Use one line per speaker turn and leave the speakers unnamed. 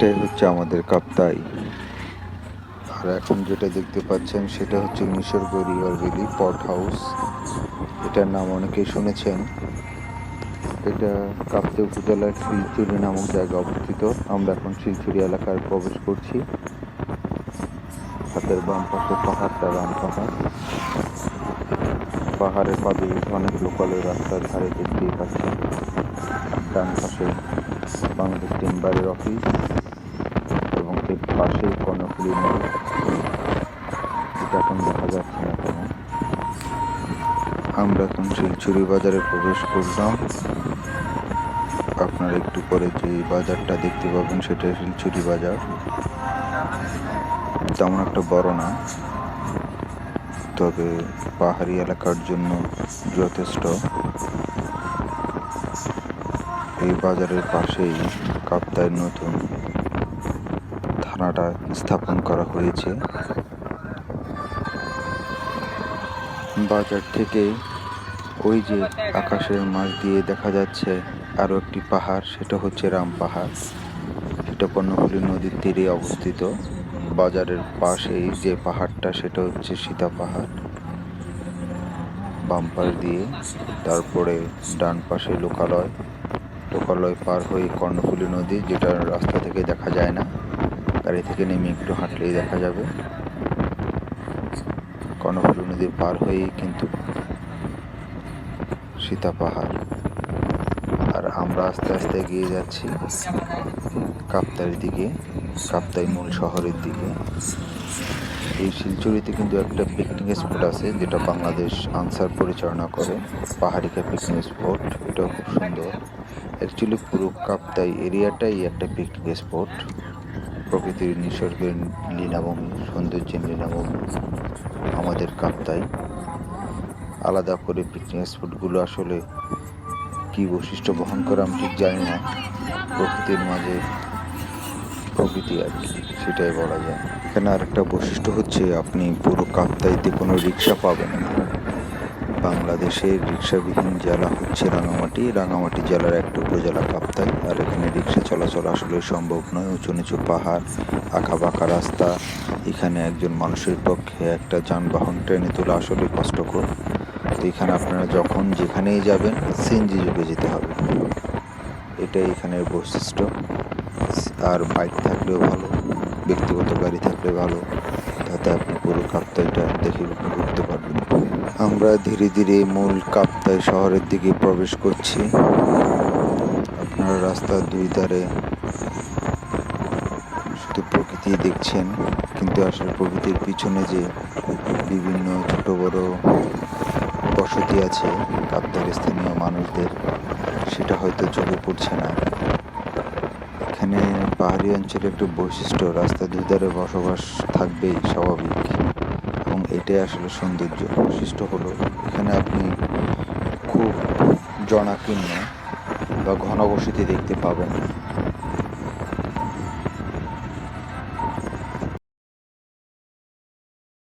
এটাই হচ্ছে আমাদের কাপ্তাই আর এখন যেটা দেখতে পাচ্ছেন সেটা হচ্ছে গরিয়ার ভ্যালি পট হাউস। এটার নাম অনেকেই শুনেছেন। এটা কাপ্তাই উপজেলার শিলচুরি নামক জায়গায় অবস্থিত। আমরা এখন শিলচুরি এলাকায় প্রবেশ করছি। হাতের বাম পাশে পাহাড়টা, রাম পাহাড়। পাহাড়ের পাদে অনেক লোকালয় রাস্তার ধারে দেখতেই পাচ্ছেন। ডান পাশে বাংলাদেশ টিম্বারের অফিস। পাশেই কর্ণফুলী নদী। এখন দেখা যাচ্ছে না কেন। আমরা এখন শিলচুরি বাজারে প্রবেশ করলাম। আপনারা একটু পরে যে বাজারটা দেখতে পাবেন, সেটা শিলচুরি বাজার। তেমন একটা বড় না। তবে পাহাড়ি এলাকার জন্য যথেষ্ট। এই বাজারের পাশেই কাপ্তায় নতুন। থানাটা স্থাপন করা হয়েছে। বাজার থেকে ওই যে আকাশের মাঝ দিয়ে দেখা যাচ্ছে আরও একটি পাহাড়, সেটা হচ্ছে রাম পাহাড়। সেটা কর্ণফুলী নদীর তীরে অবস্থিত। বাজারের পাশেই যে পাহাড়টা, সেটা হচ্ছে সীতা পাহাড়। বাম পাশ দিয়ে, তারপরে ডান পাশে লোকালয়। লোকালয় পার হয়ে কর্ণফুলী নদী, যেটা রাস্তা থেকে দেখা যায় না। গাড়ি থেকে নেমে একটু হাঁটলেই দেখা যাবে। কর্ণফুলী নদী পার হয়েই কিন্তু সীতা পাহাড়। আর আমরা আস্তে আস্তে এগিয়ে যাচ্ছি কাপ্তাইয়ের দিকে, কাপ্তাই মূল শহরের দিকে। এই শিলচুরিতে কিন্তু একটা পিকনিক স্পট আছে, যেটা বাংলাদেশ আনসার পরিচালনা করে। পাহাড়িকা পিকনিক স্পট এটাও খুব সুন্দর। অ্যাকচুয়ালি পুরো কাপ্তাই এরিয়াটাই একটা পিকনিক স্পট প্রকৃতির নিসর্গের লীলাভূমি সৌন্দর্যের লীলাভূমি আমাদের কাপ্তাই। আলাদা করে পিকনিক স্পটগুলো আসলে কি বৈশিষ্ট্য বহন করে আমি ঠিক জানি না। প্রকৃতির মাঝে প্রকৃতি আর কি, সেটাই বলা যায়। এখানে আরেকটা বৈশিষ্ট্য হচ্ছে আপনি পুরো কাপ্তাইতে কোনো রিক্সা পাবেন না। বাংলাদেশের রিক্সাবিহীন জেলা হচ্ছে রাঙামাটি। রাঙামাটি জেলার একটা উপজেলা কাপ্তাই। আর এখানে রিক্সা চলাচল আসলে সম্ভব নয়। উঁচু নিচু পাহাড় আঁকা বাঁকা রাস্তা, এখানে একজন মানুষের পক্ষে একটা যানবাহন, ট্রেনে তোলা আসলে কষ্টকর। তো এখানে আপনারা যখন যেখানেই যাবেন, সিএনজি যুগে যেতে হবে। এটাই এখানের বৈশিষ্ট্য। আর বাইক থাকলেও ভালো, ব্যক্তিগত গাড়ি থাকলে ভালো। তাতে আপনি পুরো কাপ্তাইটা দেখে ঘুরতে পারবেন। আমরা ধীরে ধীরে মূল কাপ্তাই শহরের দিকে প্রবেশ করছি। আপনারা রাস্তার দুই ধারে শুধু প্রকৃতি দেখছেন, কিন্তু আসলে প্রকৃতির পিছনে যে বিভিন্ন ছোট বড় বসতি আছে কাপ্তার স্থানীয় মানুষদের, সেটা হয়তো চোখে পড়ছে না। এখানে পাহাড়ি অঞ্চলে একটু বৈশিষ্ট্য রাস্তার দুধারে বসবাস থাকবেই স্বাভাবিক। এবং এটাই আসলে সৌন্দর্য। বৈশিষ্ট্য হলো, এখানে আপনি খুব জনাকীর্ণ বা ঘনবসতি দেখতে পাবেন।